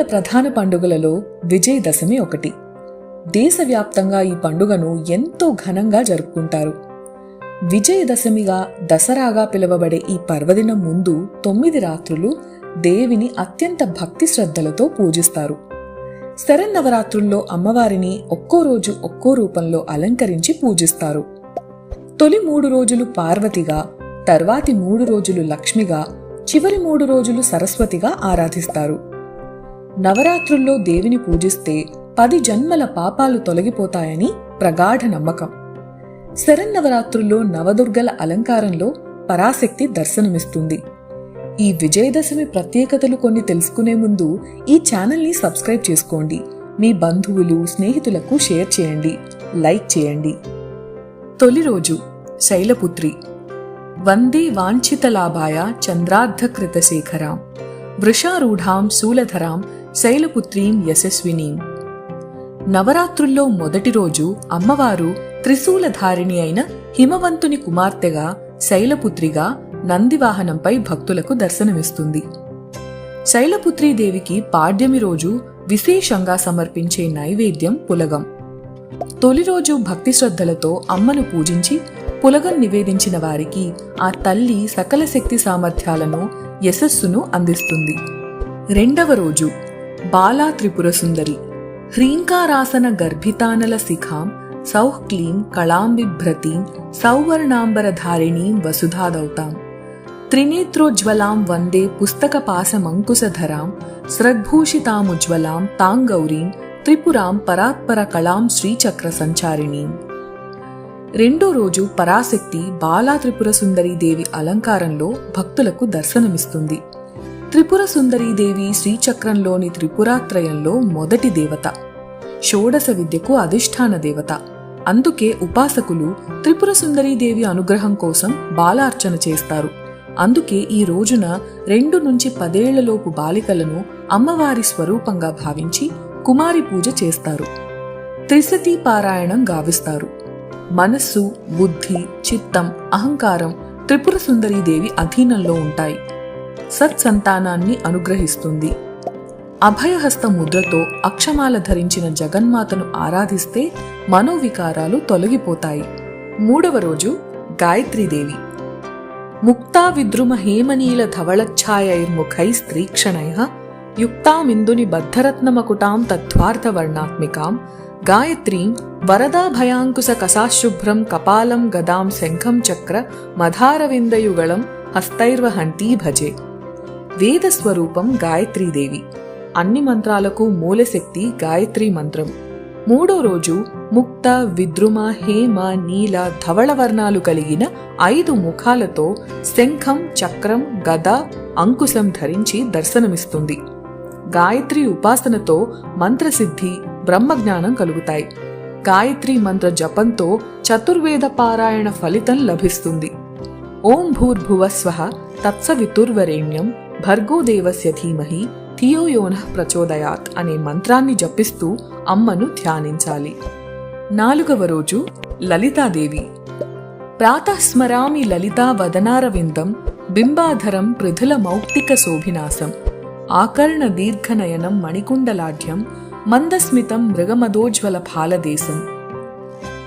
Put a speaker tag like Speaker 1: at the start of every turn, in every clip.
Speaker 1: హిందువుల ప్రధాన పండుగలలో విజయదశమి ఒకటి. దేశవ్యాప్తంగా ఈ పండుగను ఎంతో ఘనంగా జరుపుకుంటారు. విజయదశమిగా దసరాగా పిలువబడే ఈ పర్వదినం ముందు తొమ్మిది రాత్రులు దేవిని అత్యంత భక్తి శ్రద్ధలతో పూజిస్తారు. శరన్నవరాత్రుల్లో అమ్మవారిని ఒక్కో రోజు ఒక్కో రూపంలో అలంకరించి పూజిస్తారు. తొలి మూడు రోజులు పార్వతిగా తర్వాతి మూడు రోజులు లక్ష్మిగా చివరి మూడు రోజులు సరస్వతిగా ఆరాధిస్తారు. నవరాత్రుల్లో దేవిని పూజిస్తే పది జన్మల పాపాలు తొలగిపోతాయని ప్రగాఢ నమ్మకం. శరన్నవరాత్రుల్లో నవదుర్గల అలంకారంలో పరాశక్తి దర్శనమిస్తుంది. ఈ విజయదశమి ప్రత్యేకతలు కొన్ని తెలుసుకునే ముందు ఈ ఛానల్ని సబ్స్క్రైబ్ చేసుకోండి. మీ బంధువులు స్నేహితులకు షేర్ చేయండి. లైక్ చేయండి. తొలి రోజు శైలపుత్రి. వందే వాంఛితలాభాయ చంద్రార్ధకృతశేఖరాం. వృషారూఢాం శూలధరాం శైలపుత్రీం యశస్వినీం. నవరాత్రుల్లో మొదటి రోజు అమ్మవారు త్రిశూలధారిణి అయిన హిమవంతుని కుమార్తెగా శైలపుత్రిగా నందివాహనంపై భక్తులకు దర్శనమిస్తుంది. శైలపుత్రీదేవికి పాడ్యమి రోజు విశేషంగా సమర్పించే నైవేద్యం పులగం. తొలి రోజు భక్తి శ్రద్ధలతో అమ్మను పూజించి పులగం నివేదించిన వారికి ఆ తల్లి సకల శక్తి సామర్థ్యాలను యశస్సును అందిస్తుంది. రెండవ రోజు బాలా త్రిపుర సుందరి హ్రీంకారాసన గర్భితానల శిఖాం సౌః క్లీం కళాం బిభ్రతీం సౌవర్ణాంబరధారిణీం వసుధాదౌతాం. త్రినేత్రోజ్వలాం వందే పుస్తకపాసమంకుశధరాం స్రగ్భూషితాముజ్వలాం తాంగౌరీం త్రిపురాం పరాత్పర కళాం శ్రీచక్ర సంచారిణీం రెండో రోజు పరాశక్తి బాలా త్రిపుర సుందరీదేవి అలంకారంలో భక్తులకు దర్శనమిస్తుంది. త్రిపుర సుందరీదేవి శ్రీచక్రంలోని త్రిపురాత్రయంలో మొదటి దేవత. షోడశ విద్యకు అధిష్టాన దేవత. అందుకే ఉపాసకులు త్రిపుర సుందరీదేవి అనుగ్రహం కోసం బాలార్చన చేస్తారు. అందుకే ఈ రోజున రెండు నుంచి పదేళ్ళలోపు బాలికలను అమ్మవారి స్వరూపంగా భావించి కుమారి పూజ చేస్తారు. త్రిశతీ పారాయణం గావిస్తారు. మనస్సు బుద్ధి చిత్తం అహంకారం త్రిపుర సుందరీదేవి అధీనంలో ఉంటాయి. సత్సంతానాన్ని అనుగ్రహిస్తుంది. అభయహస్త ముద్రతో అక్షమాల ధరించిన జగన్మాతను ఆరాధిస్తే మనోవికారాలు తొలగిపోతాయి. మూడవ రోజు గాయత్రీదేవి. ముక్తా విద్రుమ హేమనీల ధవళఛాయైర్ముఖై స్త్రీక్షణయ యుక్తామిందుని బద్ధరత్నమకుటాం తత్వార్థవర్ణాత్మికాం గాయత్రీం వరదాభయాంకుశ కసాశుభ్రం కపాలం గదాం శంఖం చక్ర మధారవిందయుగళం హస్తైర్వహంతీ భజే. వేద స్వరూపం గాయత్రీదేవి. అన్ని మంత్రాలకు మూలశక్తి గాయత్రీ మంత్రం. మూడో రోజు ముక్త విద్రుమ హేమ నీల ధవళ వర్ణాలు కలిగిన ఐదు ముఖాలతో శంఖం చక్రం గద అంకుశం ధరించి దర్శనమిస్తుంది. గాయత్రి ఉపాసనతో మంత్రసిద్ధి బ్రహ్మజ్ఞానం కలుగుతాయి. గాయత్రి మంత్ర జపంతో చతుర్వేద పారాయణ ఫలితం లభిస్తుంది. ఓం భూర్భువ స్వః తత్సవితుర్వరేణ్యం భర్గోదేవస్య ధీమహి థియోయోన ప్రచోదయాత్ అనే మంత్రాన్ని జపిస్తూ అమ్మను ధ్యానించాలి. నాలుగవ రోజు లలితాదేవి. ప్రాతస్మరామి లలితా వదనారవిందం బింబాధరం పృథుల మౌక్తిక శోభినాసం ఆకర్ణ దీర్ఘనయనం మణికుండలాఢ్యం మందస్మితం మృగమదోజ్వల ఫాలదేశం.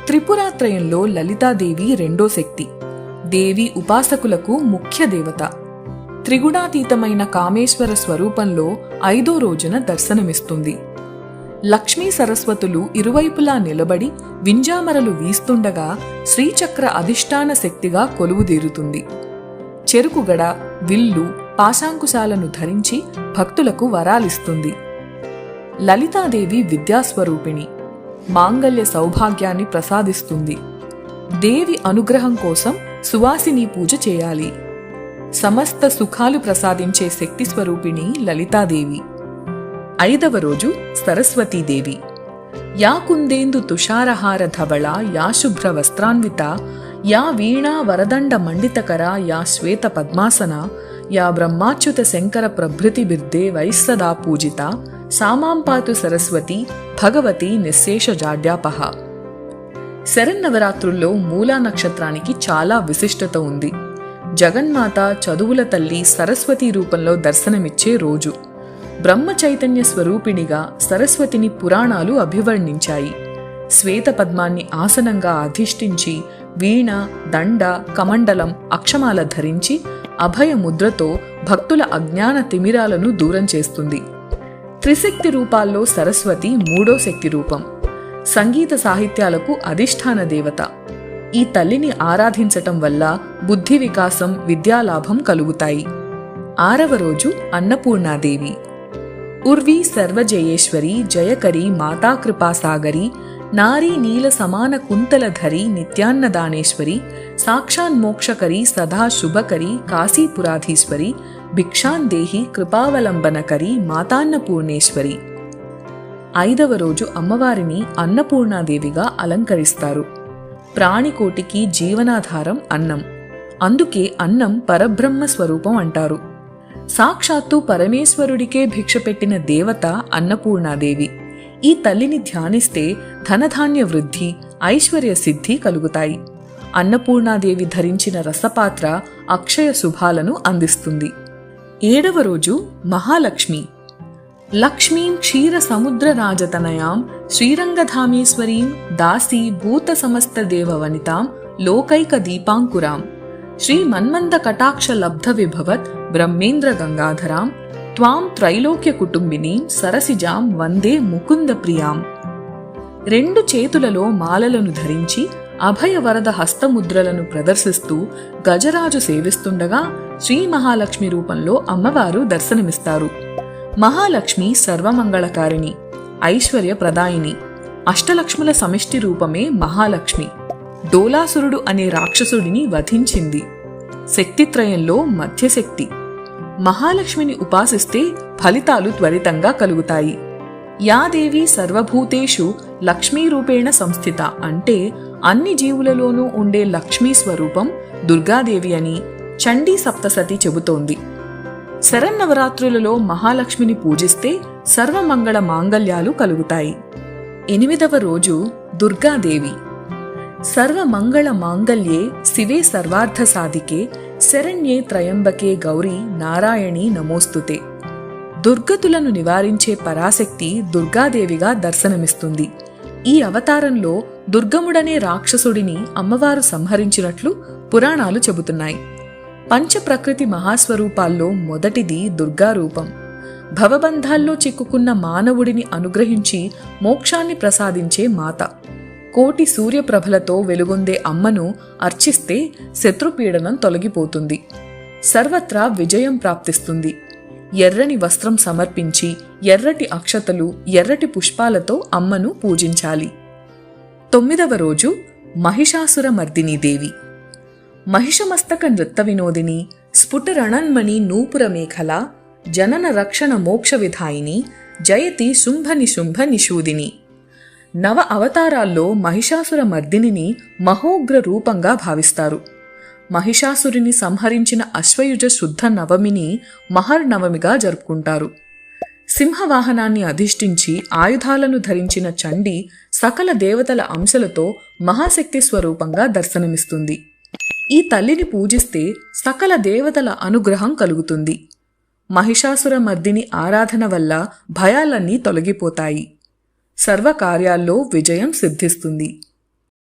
Speaker 1: త్రిపురాత్రయంలో లలితాదేవి రెండో శక్తి. దేవి ఉపాసకులకు ముఖ్య దేవత. త్రిగుణాతీతమైన కామేశ్వర స్వరూపంలో ఐదో రోజున దర్శనమిస్తుంది. లక్ష్మీ సరస్వతులు ఇరువైపులా నిలబడి వింజామరలు వీస్తుండగా శ్రీచక్ర అధిష్టాన శక్తిగా కొలువుదీరుతుంది. చెరుకుగడ విల్లు పాశాంకుశాలను ధరించి భక్తులకు వరాలిస్తుంది. లలితాదేవి విద్యాస్వరూపిణి మాంగల్య సౌభాగ్యాన్ని ప్రసాదిస్తుంది. దేవి అనుగ్రహం కోసం సువాసిని పూజ చేయాలి. సమస్త సుఖాలు ప్రసాదించే శక్తి స్వరూపిణి లలితాదేవి. ఐదవ రోజు సరస్వతీదేవి యా కుందేందు తుషారహార ధవళ యా శుభ్ర వస్త్రాన్విత యా వీణా వరదండ మండితకర యా శ్వేత పద్మాసన యా బ్రహ్మాచ్యుత శంకర ప్రభృతి బిర్దే వైస్సదా పూజిత సామాంపాతు సరస్వతి భగవతి నిశ్శేష జాడ్యాపహ. శరన్నవరాత్రుల్లో మూలా నక్షత్రానికి చాలా విశిష్టత ఉంది. జగన్మాత చదువుల తల్లి సరస్వతి రూపంలో దర్శనమిచ్చే రోజు. బ్రహ్మ చైతన్య స్వరూపిణిగా సరస్వతిని పురాణాలు అభివర్ణించాయి. శ్వేత పద్మాన్ని ఆసనంగా అధిష్ఠించి వీణ దండ కమండలం అక్షమాల ధరించి అభయ ముద్రతో భక్తుల అజ్ఞాన తిమిరాలను దూరం చేస్తుంది. త్రిశక్తి రూపాల్లో సరస్వతి మూడో శక్తి రూపం. సంగీత సాహిత్యాలకు అధిష్టాన దేవత. ఈ తల్లిని ఆరాధించటం వల్ల బుద్ధి వికాసం విద్యాలాభం కలుగుతాయి. ఆరవ రోజు అన్నపూర్ణాదేవి. ఉర్వి సర్వజయేశ్వరి జయకరి మాతా కృపాసాగరి నారీ నీల సమాన కుంతలధరి నిత్యాన్నదానేశ్వరి సాక్షాన్మోక్షకరి సదా శుభకరి కాశీపురాధీశ్వరి భిక్షాందేహి కృపావలంబనకరి మాతాన్నపూర్ణేశ్వరి. ఐదవ రోజు అమ్మవారిని అన్నపూర్ణాదేవిగా అలంకరిస్తారు. ప్రాణికోటికి జీవనాధారం అన్నం. అందుకే అన్నం పరబ్రహ్మ స్వరూపం అంటారు. సాక్షాత్తు పరమేశ్వరుడికే భిక్ష పెట్టిన దేవత అన్నపూర్ణాదేవి. ఈ తల్లిని ధ్యానిస్తే ధనధాన్య వృద్ధి ఐశ్వర్య సిద్ధి కలుగుతాయి. అన్నపూర్ణాదేవి ధరించిన రసపాత్ర అక్షయ శుభాలను అందిస్తుంది. ఏడవ రోజు మహాలక్ష్మి. లక్ష్మీం క్షీర సముద్ర రాజతనయాం శ్రీరంగధామేశ్వరీం దాసీ భూత సమస్త దేవవనితాం లోకైక దీపాంకురాం. శ్రీ మన్మంద కటాక్ష లబ్ధ విభవత్ బ్రహ్మేంద్ర గంగాధరాం త్వాం త్రైలోక్య కుటుంబిని సరసిజాం వందే ముకుంద ప్రియాం. రెండు చేతులలో మాలలను ధరించి అభయ వరద హస్తముద్రలను ప్రదర్శిస్తూ గజరాజు సేవిస్తుండగా శ్రీ మహాలక్ష్మి రూపంలో అమ్మవారు దర్శనమిస్తారు. మహాలక్ష్మి సర్వమంగళకారిణి ఐశ్వర్య ప్రదాయిని అష్టలక్ష్ముల సమిష్టి రూపమే మహాలక్ష్మి. డోలాసురుడు అనే రాక్షసుడిని వధించింది. శక్తిత్రయంలో మధ్యశక్తి. మహాలక్ష్మిని ఉపాసిస్తే ఫలితాలు త్వరితంగా కలుగుతాయి. యాదేవి సర్వభూతేషు లక్ష్మీరూపేణ సంస్థిత అంటే అన్ని జీవులలోనూ ఉండే లక్ష్మీ స్వరూపం దుర్గాదేవి అని చండీ సప్తసతి చెబుతోంది. శరన్నవరాత్రులలో మహాలక్ష్మిని పూజిస్తే సర్వమంగళ మాంగళ్యాలు కలుగుతాయి. ఎనిమిదవ రోజు దుర్గాదేవి. సర్వమంగళ మాంగళ్యే శివే సర్వార్థ సాధికే శరణ్యే త్రయంబకే గౌరీ నారాయణి నమోస్తుతే. దుర్గతులను నివారించే పరాశక్తి దుర్గాదేవిగా దర్శనమిస్తుంది. ఈ అవతారంలో దుర్గముడనే రాక్షసుడిని అమ్మవారు సంహరించినట్లు పురాణాలు చెబుతున్నాయి. పంచప్రకృతి మహాస్వరూపాల్లో మొదటిది దుర్గా రూపం భవబంధాల్లో చిక్కుకున్న మానవుడిని అనుగ్రహించి మోక్షాన్ని ప్రసాదించే మాత. కోటి సూర్యప్రభలతో వెలుగొందే అమ్మను అర్చిస్తే శత్రుపీడనం తొలగిపోతుంది. సర్వత్రా విజయం ప్రాప్తిస్తుంది. ఎర్రని వస్త్రం సమర్పించి ఎర్రటి అక్షతలు ఎర్రటి పుష్పాలతో అమ్మను పూజించాలి. తొమ్మిదవ రోజు మహిషాసుర దేవి. మహిషమస్తక నృత్త వినోదిని స్ఫుటరణన్మణి నూపుర మేఖల జనన రక్షణ మోక్ష విధాయిని జయతి శుంభ నిశుంభ నిషూదిని నవ అవతారాల్లో మహిషాసుర మర్దినిని మహోగ్ర రూపంగా భావిస్తారు. మహిషాసురిని సంహరించిన అశ్వయుజ శుద్ధ నవమిని మహర్నవమిగా జరుపుకుంటారు. సింహవాహనాన్ని అధిష్ఠించి ఆయుధాలను ధరించిన చండి సకల దేవతల అంశలతో మహాశక్తి స్వరూపంగా దర్శనమిస్తుంది. ఈ తల్లిని పూజిస్తే సకల దేవతల అనుగ్రహం కలుగుతుంది. మహిషాసుర మర్దిని ఆరాధన వల్ల భయాలన్నీ తొలగిపోతాయి. సర్వకార్యాల్లో విజయం సిద్ధిస్తుంది.